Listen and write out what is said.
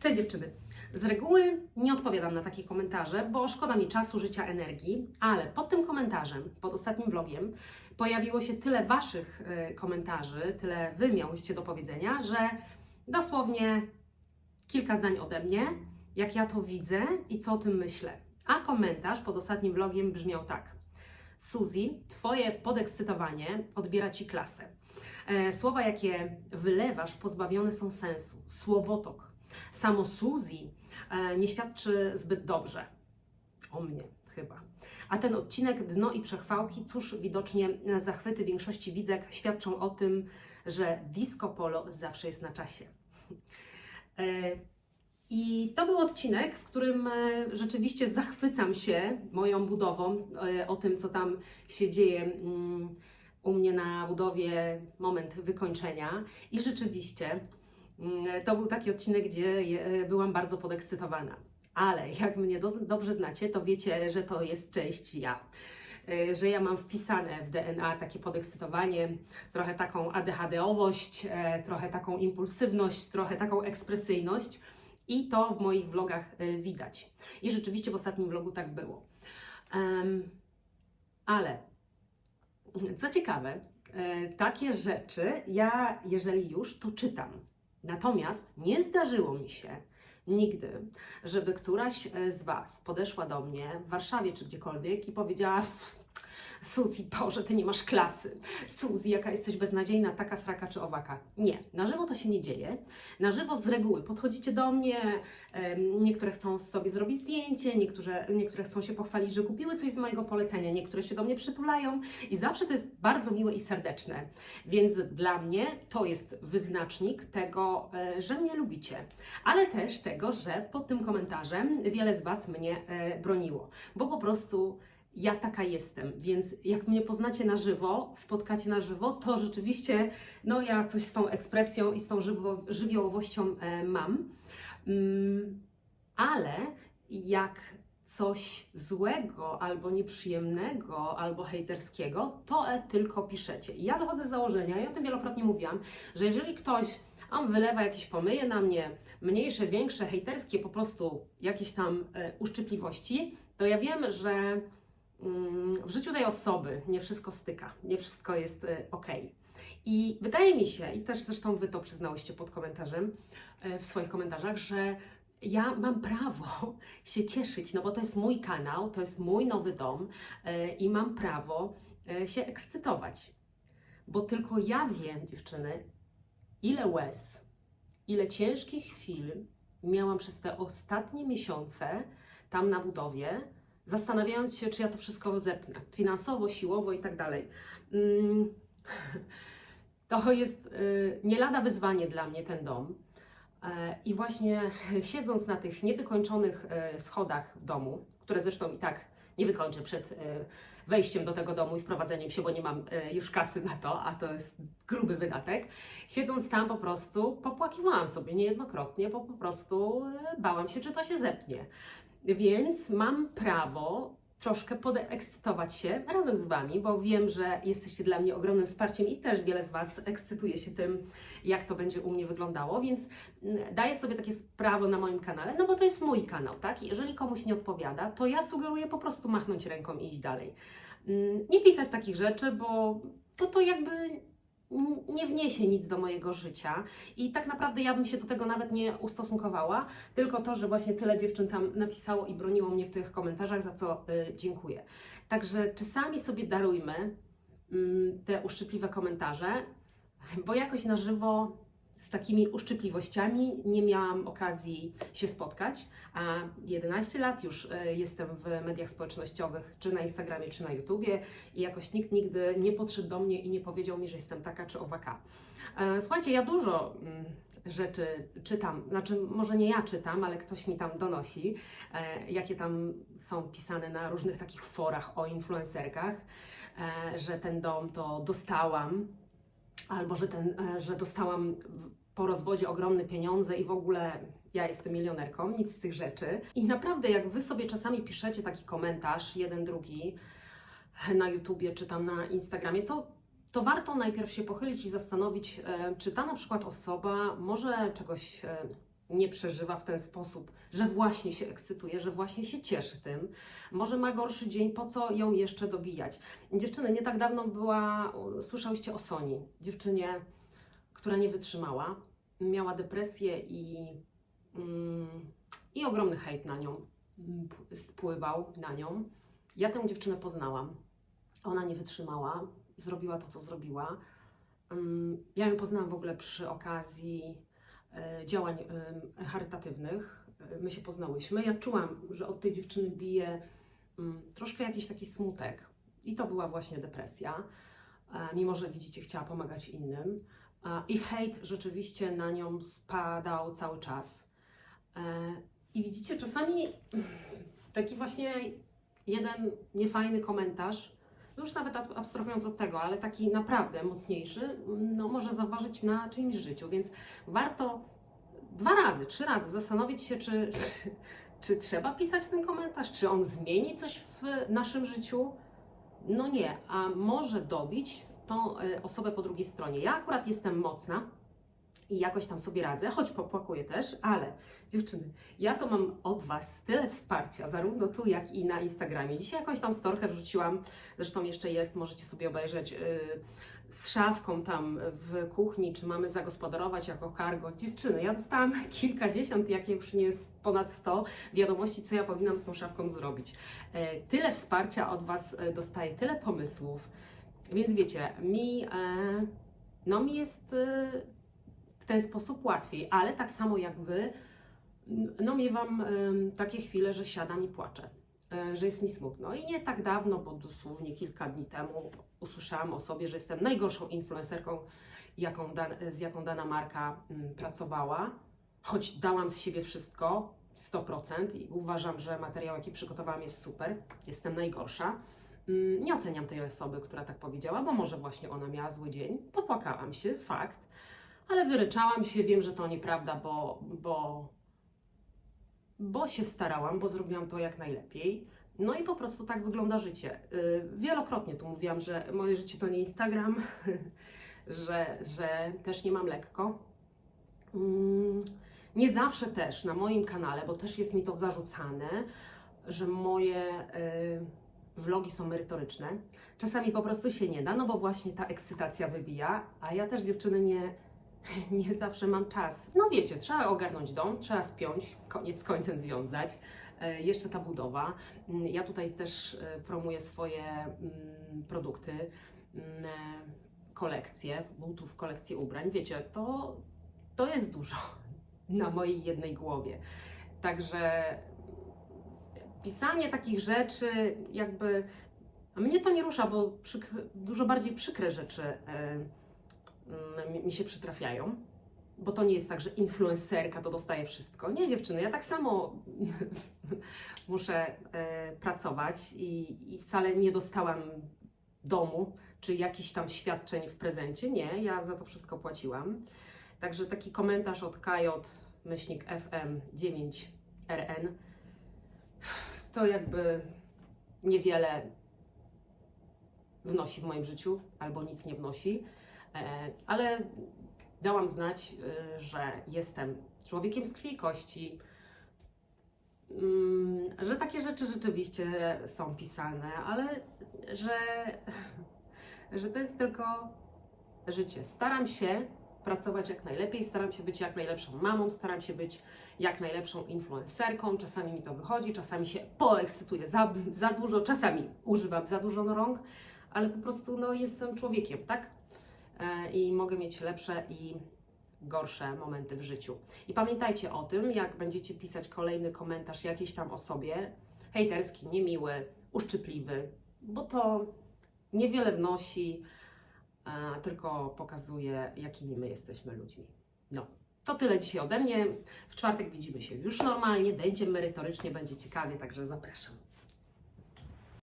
Cześć dziewczyny. Z reguły nie odpowiadam na takie komentarze, bo szkoda mi czasu, życia, energii, ale pod tym komentarzem, pod ostatnim vlogiem, pojawiło się tyle Waszych y, komentarzy, tyle Wy miałyście do powiedzenia, że dosłownie kilka zdań ode mnie, jak ja to widzę i co o tym myślę. A komentarz pod ostatnim vlogiem brzmiał tak. Suzy, Twoje podekscytowanie odbiera Ci klasę. E, Słowa, jakie wylewasz, pozbawione są sensu. Słowotok. Samo Suzy e, nie świadczy zbyt dobrze. O mnie chyba. A ten odcinek Dno i Przechwałki, cóż, widocznie zachwyty większości widzek świadczą o tym, że disco polo zawsze jest na czasie. E, I to był odcinek, w którym e, rzeczywiście zachwycam się moją budową, o tym, co tam się dzieje mm, u mnie na budowie, moment wykończenia. I rzeczywiście to był taki odcinek, gdzie byłam bardzo podekscytowana. Ale jak mnie do, dobrze znacie, to wiecie, że to jest część ja. Y, Że ja mam wpisane w DNA takie podekscytowanie, trochę taką ADHD-owość, e, trochę taką impulsywność, trochę taką ekspresyjność. I to w moich vlogach y, widać. I rzeczywiście w ostatnim vlogu tak było. Em, ale co ciekawe, e, takie rzeczy ja, jeżeli już, to czytam. Natomiast nie zdarzyło mi się nigdy, żeby któraś e, z Was podeszła do mnie w Warszawie czy gdziekolwiek i powiedziała: Suzy, Boże, ty nie masz klasy. Suzy, jaka jesteś beznadziejna, taka sraka czy owaka. Nie, na żywo to się nie dzieje. Na żywo z reguły podchodzicie do mnie, niektóre chcą sobie zrobić zdjęcie, niektóre, niektóre chcą się pochwalić, że kupiły coś z mojego polecenia, niektóre się do mnie przytulają i zawsze to jest bardzo miłe i serdeczne. Więc dla mnie to jest wyznacznik tego, e, że mnie lubicie, ale też tego, że pod tym komentarzem wiele z Was mnie e, broniło, bo po prostu ja taka jestem, więc jak mnie poznacie na żywo, spotkacie na żywo, to rzeczywiście, no ja coś z tą ekspresją i z tą żywo, żywiołowością e, mam. Mm, ale jak coś złego, albo nieprzyjemnego, albo hejterskiego, to e, tylko piszecie. I ja wychodzę z założenia, i o tym wielokrotnie mówiłam, że jeżeli ktoś on wylewa jakieś pomyje na mnie, mniejsze, większe, hejterskie, po prostu jakieś tam e, uszczypliwości, to ja wiem, że w życiu tej osoby nie wszystko styka, nie wszystko jest ok. I wydaje mi się, i też zresztą Wy to przyznałyście pod komentarzem, e, w swoich komentarzach, że ja mam prawo się cieszyć, no bo to jest mój kanał, to jest mój nowy dom e, i mam prawo się ekscytować. Bo tylko ja wiem, dziewczyny, ile łez, ile ciężkich chwil miałam przez te ostatnie miesiące tam na budowie, zastanawiając się, czy ja to wszystko zepnę, finansowo, siłowo i tak dalej. Mm, To jest y, nie lada wyzwanie dla mnie ten dom. E, I właśnie siedząc na tych niewykończonych e, schodach w domu, które zresztą i tak nie wykończę przed e, wejściem do tego domu i wprowadzeniem się, bo nie mam już kasy na to, a to jest gruby wydatek. Siedząc tam po prostu popłakiwałam sobie niejednokrotnie, bo po prostu bałam się, czy to się zepnie. Więc mam prawo troszkę podekscytować się razem z Wami, bo wiem, że jesteście dla mnie ogromnym wsparciem i też wiele z Was ekscytuje się tym, jak to będzie u mnie wyglądało, więc mm, daję sobie takie prawo na moim kanale, no bo to jest mój kanał, tak? Jeżeli komuś nie odpowiada, to ja sugeruję po prostu machnąć ręką i iść dalej. Mm, Nie pisać takich rzeczy, bo, bo to jakby nie wniesie nic do mojego życia i tak naprawdę ja bym się do tego nawet nie ustosunkowała, tylko to, że właśnie tyle dziewczyn tam napisało i broniło mnie w tych komentarzach, za co y, dziękuję. Także czasami sobie darujmy mm, te uszczypliwe komentarze, bo jakoś na żywo z takimi uszczypliwościami nie miałam okazji się spotkać, a 11 lat już y, jestem w mediach społecznościowych, czy na Instagramie, czy na YouTubie i jakoś nikt nigdy nie podszedł do mnie i nie powiedział mi, że jestem taka czy owaka. E, Słuchajcie, ja dużo mm, rzeczy czytam, znaczy może nie ja czytam, ale ktoś mi tam donosi, e, jakie tam są pisane na różnych takich forach o influencerkach, e, że ten dom to dostałam, albo że, ten, e, że dostałam po rozwodzie ogromne pieniądze i w ogóle ja jestem milionerką, nic z tych rzeczy. I naprawdę, jak wy sobie czasami piszecie taki komentarz, jeden, drugi, na YouTubie czy tam na Instagramie, to, to warto najpierw się pochylić i zastanowić, e, czy ta na przykład osoba może czegoś e, nie przeżywa w ten sposób, że właśnie się ekscytuje, że właśnie się cieszy tym. Może ma gorszy dzień, po co ją jeszcze dobijać? Dziewczyny, nie tak dawno była, słyszałyście o Soni, dziewczynie, która nie wytrzymała, miała depresję i, mm, i ogromny hejt na nią spływał na nią. Ja tę dziewczynę poznałam. Ona nie wytrzymała, zrobiła to, co zrobiła. Mm, Ja ją poznałam w ogóle przy okazji działań em, charytatywnych. E, My się poznałyśmy. Ja czułam, że od tej dziewczyny bije mm, troszkę jakiś taki smutek. I to była właśnie depresja. E, Mimo, że widzicie, chciała pomagać innym. E, I hejt rzeczywiście na nią spadał cały czas. E, I widzicie, czasami taki właśnie jeden niefajny komentarz, no już nawet ab- abstrahując od tego, ale taki naprawdę mocniejszy, no może zaważyć na czyimś życiu, więc warto dwa razy, trzy razy zastanowić się, czy, czy, czy trzeba pisać ten komentarz, czy on zmieni coś w naszym życiu. No nie, a może dobić tą y, osobę po drugiej stronie. Ja akurat jestem mocna i jakoś tam sobie radzę, choć popłakuję też, ale dziewczyny, ja to mam od Was tyle wsparcia, zarówno tu, jak i na Instagramie. Dzisiaj jakąś tam storkę wrzuciłam, zresztą jeszcze jest, możecie sobie obejrzeć yy, z szafką tam w kuchni, czy mamy zagospodarować jako cargo. Dziewczyny, ja dostałam kilkadziesiąt, jak już nie jest ponad 100 wiadomości, co ja powinnam z tą szafką zrobić. E, tyle wsparcia od Was e, dostaję, tyle pomysłów, więc wiecie, mi, e, no mi jest w ten sposób łatwiej, ale tak samo jak Wy, no miewam takie chwile, że siadam i płaczę, że jest mi smutno. I nie tak dawno, bo dosłownie kilka dni temu usłyszałam o sobie, że jestem najgorszą influencerką, jaką dan, z jaką dana marka mm, pracowała, choć dałam z siebie wszystko, 100% i uważam, że materiał, jaki przygotowałam jest super, jestem najgorsza. Mm, Nie oceniam tej osoby, która tak powiedziała, bo może właśnie ona miała zły dzień. Popłakałam się, fakt, ale wyryczałam się, wiem, że to nieprawda, bo, bo, bo się starałam, bo zrobiłam to jak najlepiej. No i po prostu tak wygląda życie. Yy, Wielokrotnie tu mówiłam, że moje życie to nie Instagram, że, że też nie mam lekko. Mm, Nie zawsze też na moim kanale, bo też jest mi to zarzucane, że moje y, vlogi są merytoryczne. Czasami po prostu się nie da, no bo właśnie ta ekscytacja wybija, a ja też dziewczyny nie, nie zawsze mam czas. No wiecie, trzeba ogarnąć dom, trzeba spiąć, koniec z końcem związać. E, Jeszcze ta budowa. Mm, Ja tutaj też e, promuję swoje mm, produkty, mm, e, kolekcje butów, kolekcje ubrań. Wiecie, to, to jest dużo na mojej jednej głowie. Także pisanie takich rzeczy, jakby a mnie to nie rusza, bo dużo bardziej przykre rzeczy mm, mi- się przytrafiają. Bo to nie jest tak, że influencerka to dostaje wszystko. Nie, dziewczyny, ja tak samo muszę e, pracować i, i wcale nie dostałam domu czy jakichś tam świadczeń w prezencie. Nie, ja za to wszystko płaciłam. Także taki komentarz od Kajot, myślnik FM 9RN, to jakby niewiele wnosi w moim życiu, albo nic nie wnosi, ale dałam znać, y, że jestem człowiekiem z krwi i kości, Mm, że takie rzeczy rzeczywiście są pisane, ale że, że to jest tylko życie. Staram się pracować jak najlepiej, staram się być jak najlepszą mamą, staram się być jak najlepszą influencerką. Czasami mi to wychodzi, czasami się poekscytuję za, za dużo, czasami używam za dużo rąk, ale po prostu no, jestem człowiekiem, tak? E, I mogę mieć lepsze i gorsze momenty w życiu. I pamiętajcie o tym, jak będziecie pisać kolejny komentarz jakiejś tam osobie, hejterski, niemiły, uszczypliwy, bo to niewiele wnosi, a tylko pokazuje, jakimi my jesteśmy ludźmi. No, to tyle dzisiaj ode mnie. W czwartek widzimy się już normalnie, będzie merytorycznie, będzie ciekawie, także zapraszam.